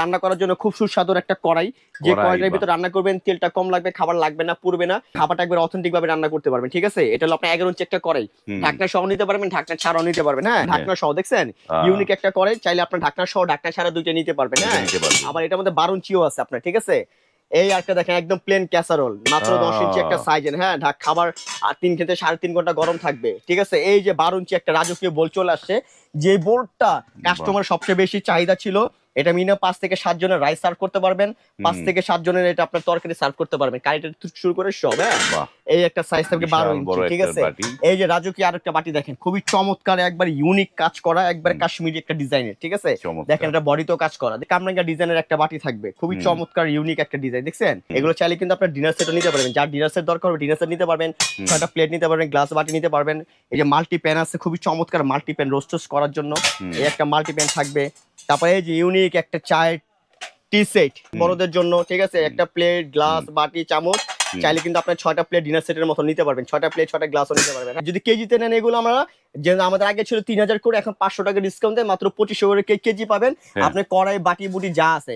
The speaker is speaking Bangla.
রান্না করার জন্য খুব সুস্বাদুর একটা কড়াই। যে কড়াইটার। ভিতর রান্না করবেন তেলটা কম লাগবে খাবার লাগবে না পুড়বে না খাবারটা একবার অথেন্টিক ভাবে রান্না করতে পারবেন ঠিক আছে? এটা হলো আপনার এগারো ইঞ্চি একটা কড়াই। ঢাকনা সহ নিতে পারবেন ঢাকনা ছাড়াও নিতে পারবেন হ্যাঁ? হ্যাঁ। ঢাকনা সহ দেখছেন? ইউনিক একটা কড়াই চাইলে আপনার ঢাকনা সহ ঢাকনা ছাড়া দুইটা নিতে পারবেন হ্যাঁ? আবার এটার মধ্যে বারো ইঞ্চিও আছে আপনার ঠিক আছে? এই একটা দেখেন একদম প্লেন ক্যাসারোল মাত্র দশ ইঞ্চি একটা সাইজের হ্যাঁ? ঢাক খাবার আর তিন থেকে সাড়ে তিন ঘণ্টা গরম থাকবে ঠিক আছে? এই যে বারো ইঞ্চি একটা রাজকীয় বোল চলে আসছে যে বোলটা কাস্টমার সবচেয়ে বেশি চাহিদা ছিল এটা মিনিমাম পাঁচ থেকে সাত জনের রাইস সার্ভ করতে পারবেন। পাঁচ থেকে সাত জনের এটা আপনার তরকারি সার্ভ করতে পারবেন। কারিটা শুরু করে সব হ্যাঁ? এই একটা সাইজ থাকবে বারো ইঞ্চি ঠিক আছে? এই যে রাজকীয় আরেকটা বাটি দেখেন? খুবই চমৎকার একবার ইউনিক কাজ করা একবার কাশ্মীরি একটা ডিজাইনের ঠিক আছে। দেখেন এটা বডিতেও কাজ করা। কামরাঙ্গা ডিজাইনের একটা বাটি থাকবে। খুবই চমৎকার ইউনিক একটা ডিজাইন দেখছেন? এগুলো চাইলে কিন্তু আপনার ডিনার সেটও নিতে পারবেন। যার ডিনার সেট দরকার হবে ডিনার সেট নিতে পারবেন। ছয়টা প্লেট নিতে পারবেন গ্লাস বাটি নিতে পারবেন। এই যে মাল্টি প্যান আছে খুবই চমৎকার মাল্টি প্যান রোস্টোস করার জন্য। এই একটা মাল্টি প্যান থাকবে। তারপরে এই যে ইউনিক একটা চায়ের টি সেট বড়দের জন্য ঠিক আছে? একটা প্লেট গ্লাস বাটি চামচ। চাইলে কিন্তু আপনার ছয়টা প্লেট ডিনার সেটের মতো নিতে পারবেন। ছয়টা প্লেট ছয়টা গ্লাসও নিতে পারবেন। যদি কেজিতে নেন এগুলো আমরা যে আমাদের আগে ছিল তিন হাজার করে এখন পাঁচশো টাকা ডিসকাউন্ট দেয় মাত্র পঁচিশশো করে কেজি পাবেন। আপনি আপনার কড়াই বাটি বুটি যা আছে।